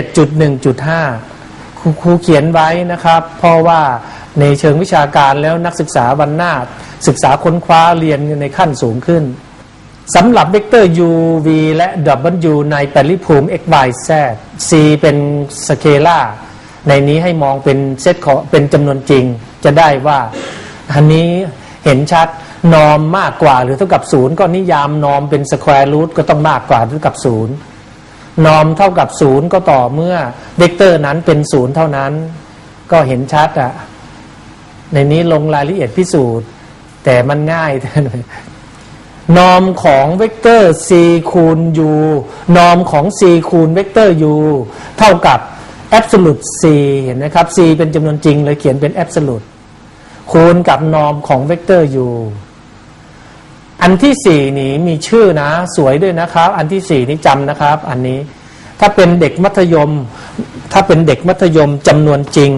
7.1.5ครูครูเขียนไว้นะครับ เพราะว่าในเชิงวิชาการแล้วนักศึกษาวันหน้า ศึกษาค้นคว้าเรียนในขั้นสูงขึ้นสำหรับเวกเตอร์ u v และ w ในปริภูมิ x y z c เป็นสเคลาร์ในนี้ให้มองเป็นเซตของเป็นจำนวนจริง จะได้ว่า อันนี้เห็นชัดนอมมากกว่าหรือเท่ากับศูนย์ก็นิยามนอมเป็นสแควร์รูทก็ต้องมากกว่าเท่ากับศูนย์ นอมเท่ากับศูนย์ก็ต่อเมื่อเวกเตอร์นั้นเป็นศูนย์เท่านั้น ก็เห็นชัดอะในนี้ลงรายละเอียดพิสูจน์ แต่มันง่ายนอมของเวกเตอร์ c คูณ u นอมของ c คูณเวกเตอร์ u เท่ากับ absolute c เห็นไหมครับ c เป็นจำนวนจริงเลยเขียนเป็น absolute คูณกับนอมของเวกเตอร์ u อันที่สี่นี้มีชื่อนะ สวยด้วยนะครับ อันที่สี่นี้จำนะครับ อันนี้ถ้าเป็นเด็กมัธยม ถ้าเป็นเด็กมัธยมจำนวนจริง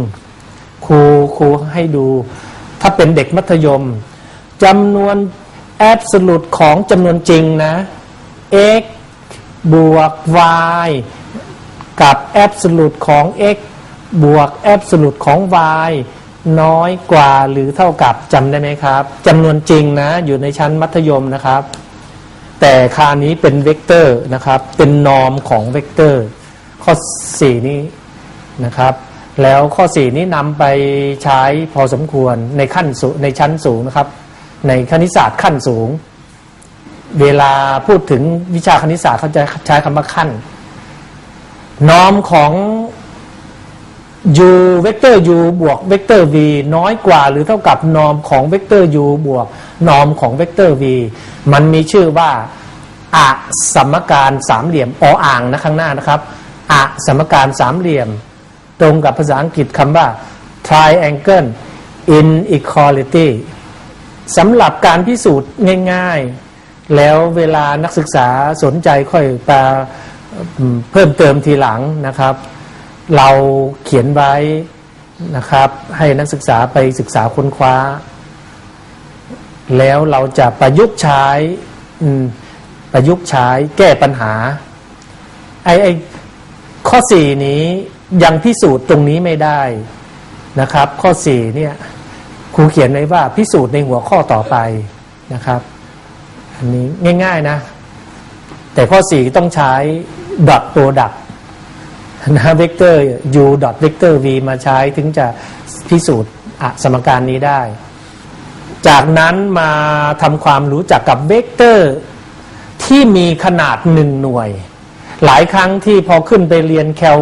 ครูครูให้ดู ถ้าเป็นเด็กมัธยมจำนวน absolute ของจำนวนจริงนะ x บวก y กับ absolute ของ x บวก absolute ของ y น้อยกว่าหรือเท่ากับจำได้ไหมครับจำนวนจริงนะ อยู่ในชั้นมัธยมนะครับ แต่คานี้เป็นเวกเตอร์นะครับ เป็นนอมของเวกเตอร์ ข้อ 4 นี้นะครับ แล้วข้อ 4 นี้นำไปใช้พอสมควรในขั้นสูในชั้นสูงนะครับ ในคณิตศาสตร์ขั้นสูง เวลาพูดถึงวิชาคณิตศาสตร์เขาจะใช้คำว่าขั้นนอมของ u เวกเตอร์ u บวกเวกเตอร์ v น้อยกว่าหรือเท่ากับนอมของเวกเตอร์ u บวกนอมของเวกเตอร์ v มันมีชื่อว่าอะสมการสามเหลี่ยมออ่างนะข้างหน้านะครับอะสมการสามเหลี่ยม ตรงกับภาษาอังกฤษคำว่า triangle inequality สำหรับการพิสูจน์ง่าย ๆ แล้วเวลานักศึกษาสนใจค่อยไปเพิ่มเติมทีหลังนะครับ เราเขียนไว้นะครับ ให้นักศึกษาไปศึกษาค้นคว้า แล้วเราจะประยุกต์ใช้ประยุกต์ใช้แก้ปัญหาไอ้ไอ้ข้อสี่นี้ยังพิสูจน์ตรงนี้ไม่ได้นะครับ ข้อสี่เนี่ยครูเขียนไว้ว่าพิสูจน์ในหัวข้อต่อไปนะครับ อันนี้ง่าย ๆนะ แต่ข้อสี่ต้องใช้ดอทตัวดัก นะเวกเตอร์ u ดอทเวกเตอร์ v มาใช้ถึงจะพิสูจน์สมการนี้ได้ จากนั้นมาทำความรู้จักกับเวกเตอร์ที่มีขนาดหนึ่งหน่วย หลายครั้งที่พอขึ้นไปเรียนแคล